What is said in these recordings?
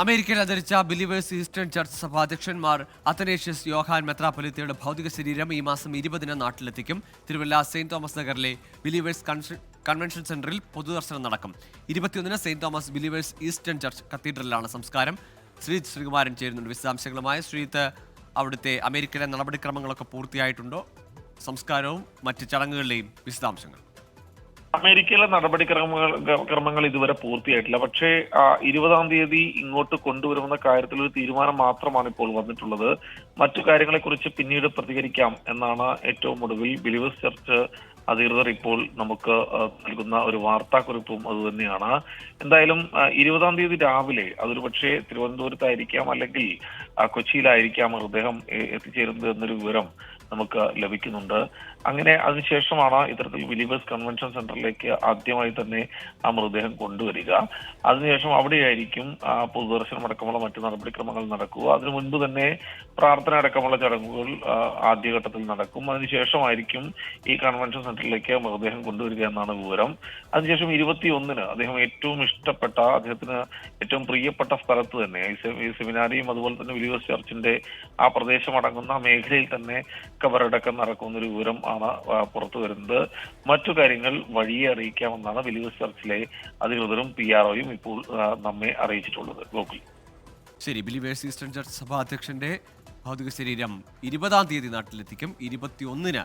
അമേരിക്കയിൽ അന്തരിച്ച believers eastern church സഭാധ്യക്ഷന്മാർ അത്തനേഷ്യസ് യോഹാൻ മെത്രാപൊലിത്തയുടെ ഭൗതിക ശരീരം ഈ മാസം ഇരുപതിന് നാട്ടിലെത്തിക്കും. തിരുവല്ല സെയിന്റ് തോമസ് നഗറിലെ ബിലീവേഴ്സ് കൺവെൻഷൻ- സെന്ററിൽ പൊതുദർശനം നടക്കും. ഇരുപത്തിയൊന്നിന് saint Thomas believers eastern church കത്തീഡ്രലിലാണ് സംസ്കാരം. ശ്രീ ശ്രീകുമാരൻ ചേരുന്നുണ്ട്. വിശദാംശങ്ങളുമായി ശ്രീത്ത് അവിടുത്തെ അമേരിക്കയിലെ നടപടിക്രമങ്ങളൊക്കെ പൂർത്തിയായിട്ടുണ്ടോ? സംസ്കാരവും മറ്റ് ചടങ്ങുകളുടെയും വിശദാംശങ്ങൾ. അമേരിക്കയിലെ നടപടിക്രമങ്ങൾ ക്രമങ്ങൾ ഇതുവരെ പൂർത്തിയായിട്ടില്ല. പക്ഷേ ഇരുപതാം തീയതി ഇങ്ങോട്ട് കൊണ്ടുവരുമെന്ന കാര്യത്തിൽ ഒരു തീരുമാനം മാത്രമാണ് ഇപ്പോൾ വന്നിട്ടുള്ളത്. മറ്റു കാര്യങ്ങളെക്കുറിച്ച് പിന്നീട് പ്രതികരിക്കാം എന്നാണ് ഏറ്റവും ഒടുവിൽ ബിലീവേഴ്സ് ചർച്ച് അധികൃതർ ഇപ്പോൾ നമുക്ക് നൽകുന്ന ഒരു വാർത്താക്കുറിപ്പും അതുതന്നെയാണ് എന്തായാലും ഇരുപതാം തീയതി രാവിലെ അതൊരു പക്ഷേ തിരുവനന്തപുരത്തായിരിക്കാം അല്ലെങ്കിൽ കൊച്ചിയിലായിരിക്കാം മൃതദേഹം എത്തിച്ചേരുന്നത് എന്നൊരു വിവരം നമുക്ക് ലഭിക്കുന്നുണ്ട്. അങ്ങനെ അതിനുശേഷമാണ് ഇത്തരത്തിൽ ബിലീവേഴ്സ് കൺവെൻഷൻ സെന്ററിലേക്ക് ആദ്യമായി തന്നെ ആ മൃതദേഹം കൊണ്ടുവരിക. അതിനുശേഷം അവിടെയായിരിക്കും പൊതുദർശനം അടക്കമുള്ള മറ്റു നടപടിക്രമങ്ങൾ നടക്കുക. അതിനു മുൻപ് തന്നെ പ്രാർത്ഥന അടക്കമുള്ള ചടങ്ങുകൾ ആദ്യഘട്ടത്തിൽ നടക്കും. അതിനുശേഷമായിരിക്കും ഈ കൺവെൻഷൻ സെന്ററിലേക്ക് മൃതദേഹം കൊണ്ടുവരിക എന്നാണ് വിവരം. അതിനുശേഷം ഇരുപത്തിയൊന്നിന് അദ്ദേഹം ഏറ്റവും ഇഷ്ടപ്പെട്ട അദ്ദേഹത്തിന് ഏറ്റവും പ്രിയപ്പെട്ട സ്ഥലത്ത് തന്നെ ഈ സെമിനാരിയും അതുപോലെ തന്നെ ബിലീവേഴ്സ് ചർച്ചിന്റെ ആ പ്രദേശം അടങ്ങുന്ന മേഖലയിൽ തന്നെ കബറടക്കം നടക്കുന്ന ഒരു വിവരം ആണ് പുറത്തു വരുന്നത്. മറ്റു കാര്യങ്ങൾ വഴിയെ അറിയിക്കാമെന്നാണ് ബിലീവേഴ്സ് ചർച്ചിലെ അധികൃതരും പി ആർ ഒയും ഇപ്പോൾ നമ്മെ അറിയിച്ചിട്ടുള്ളത്. ഗോകുൽ. ശരി ബിലിവേഴ്സ് ഈസ്റ്റേൺ ചർച്ച് സഭാ അധ്യക്ഷന്റെ ഭൗതിക ശരീരം ഇരുപതാം തീയതി നാട്ടിലെത്തിക്കും. ഇരുപത്തിയൊന്നിന്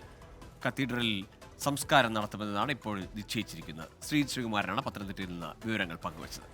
കത്തീഡ്രലിൽ സംസ്കാരം നടത്തുമെന്നതാണ് ഇപ്പോൾ നിശ്ചയിച്ചിരിക്കുന്നത്. ശ്രീ ശ്രീകുമാരനാണ് പത്തനംതിട്ടയിൽ നിന്ന് വിവരങ്ങൾ പങ്കുവച്ചത്.